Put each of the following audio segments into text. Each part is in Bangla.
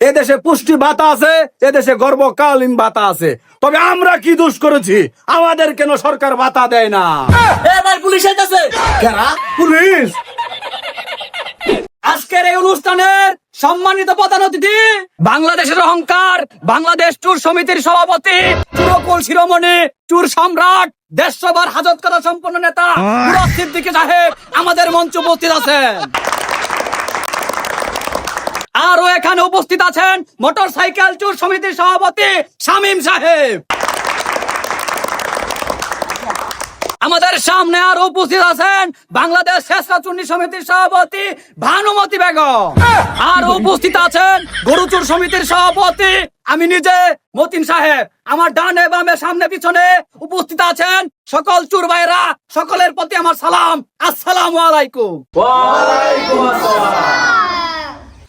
এদেশে পুষ্টি ভাতা আছে এদেশে গর্ভকালীন ভাতা আছে। তবে আমরা কি দোষ করেছি? আমাদের কেন সরকার ভাতা দেয় না? এবার পুলিশ আইতাছে। কেরা? পুলিশ! আজকের এই অনুষ্ঠানের সম্মানিত প্রধান অতিথি বাংলাদেশের অহংকার বাংলাদেশ ট্যুর সমিতির সভাপতি চুরকুল শিরোমণি ট্যুর সম্রাট দেশসভার হাজত করা সম্পন্ন নেতা সিদ্দিকী সাহেব আমাদের মঞ্চ উপস্থিত আছেন। আরও এখানে উপস্থিত আছেন মোটর সাইকেল ট্যুর সমিতির সভাপতি শামীম সাহেব। আমাদের সামনে আরও উপস্থিত আছেন বাংলাদেশ শেষরা চুন্নি সমিতির সভাপতি ভানুমতি বেগম। আর উপস্থিত আছেন গরুচুর সমিতির সভাপতি আমি নিজে মতিন সাহেব। আমার ডানে বামে সামনে পিছনে উপস্থিত আছেন সকল চুর ভাইরা সকলের প্রতি আমার সালাম। আসসালাম আলাইকুম।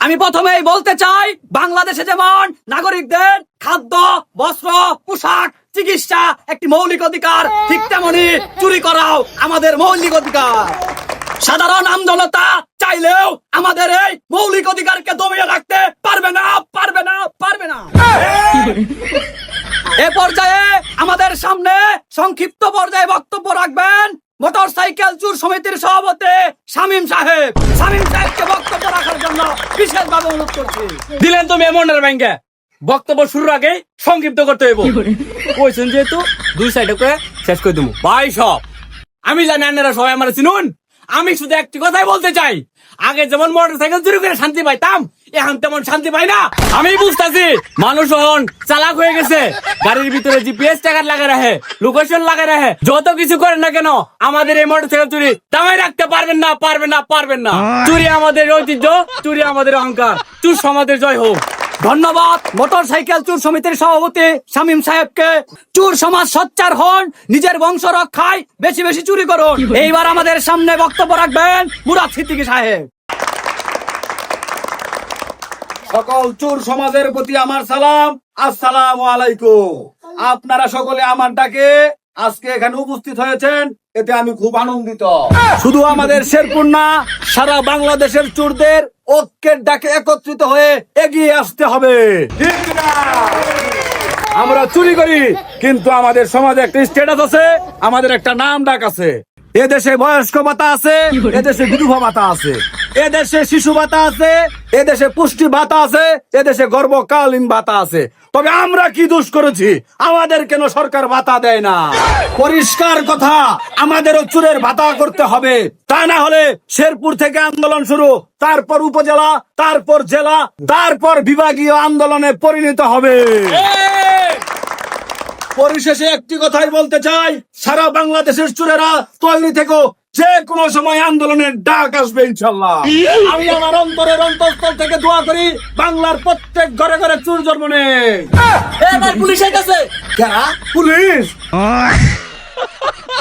আমি প্রথমেই বলতে চাই, বাংলাদেশে যেমন নাগরিকদের খাদ্য, বস্ত্র, পোশাক, চিকিৎসা একটি মৌলিক অধিকার, ঠিক তেমনি চুরি করাও আমাদের মৌলিক অধিকার। সাধারণ আমজনতা চাইলেও আমাদের এই মৌলিক অধিকারকে দমিয়ে রাখতে পারবে না পারবে না পারবে না। এ পর্যায়ে আমাদের সামনে সংক্ষিপ্ত পর্যায়ে বক্তব্য রাখবেন মোটর সাইকেল চুর সমিতির সভাপতি শামীম সাহেব। শামীম সাহেবকে বক্তব্য রাখার জন্য বিশেষভাবে অনুরোধ করছি। দিলেন তুমি এমনের ব্যাংকে। বক্তব্য শুরুর আগে সংক্ষিপ্ত করতে হইব। কইছেন যেহেতু দুই সাইডে করে শেষ করে দেবো ভাই সব। আমি জানি আপনারা সবাই আমার চিনুন। আমি শুধু একটি কথাই বলতে চাই। আগে যেমন মোটর সাইকেল চুরি করে শান্তি পাইতাম এখন তেমন শান্তি পাই না। আমি বুঝতেছি, মানুষ হন চালাক হয়ে গেছে। গাড়ির ভিতরে জিপিএস ট্যাগার লাগায় রাখে লোকেশন লাগায় রাখে। যত কিছু করেন না কেন, আমাদের এই মোটর সাইকেল চুরি দামাই রাখতে পারবেন না পারবেন না পারবেন না। চুরি আমাদের ঐতিহ্য, চুরি আমাদের অহংকার। চুর সমাজের জয় হোক। ধন্যবাদ মোটর সাইকেল চুর সমিতির সভাপতি শামীম সাহেবকে। চুর সমাজ সচ্চার হন, নিজের বংশ রক্ষায় বেশি বেশি চুরি করুন। এইবার আমাদের সামনে বক্তব্য রাখবেন মুরাদ সিদ্দিকী সাহেব। সকল চোর সমাজের প্রতি আমার সালাম। আসসালামু আলাইকুম। আপনারা সকলে আমার ডাকে আজকে এখানে উপস্থিত হয়েছেন, এতে আমি খুব আনন্দিত। শুধু আমাদের শেরপুর না, সারা বাংলাদেশের চোরদের ঐক্যের ডাকে একত্রিত হয়ে এগিয়ে আসতে হবে। আমরা চুরি করি, কিন্তু আমাদের সমাজে একটা স্ট্যাটাস আছে, আমাদের একটা নাম ডাক আছে। এদেশে বয়স্ক ভাতা আছে, এদেশে বিধবা ভাতা আছে। এদেশে শিশু ভাতা আছে, এদেশে পুষ্টি ভাতা আছে, এদেশে গর্ভকালীন ভাতা আছে। তবে আমরা কি দোষ করেছি? আমাদের কেন সরকার ভাতা দেয় না? পরিষ্কার কথা, আমাদেরও চুরের ভাতা করতে হবে। তা না হলে শেরপুর থেকে আন্দোলন শুরু, তারপর উপজেলা, তারপর জেলা, তারপর বিভাগীয় আন্দোলনে পরিণত হবে। পরিশেষে একটি কথাই বলতে চাই, সারা বাংলাদেশের চুরেরা তৈরি থেকো যে কোনো সময় আন্দোলনের ডাক আসবে ইনশাল্লাহ। আমি আমার অন্তরের অন্তঃস্থল থেকে দোয়া করি বাংলার প্রত্যেক ঘরে ঘরে চুর জন্ম নেই। পুলিশ আইতাছে। পুলিশ?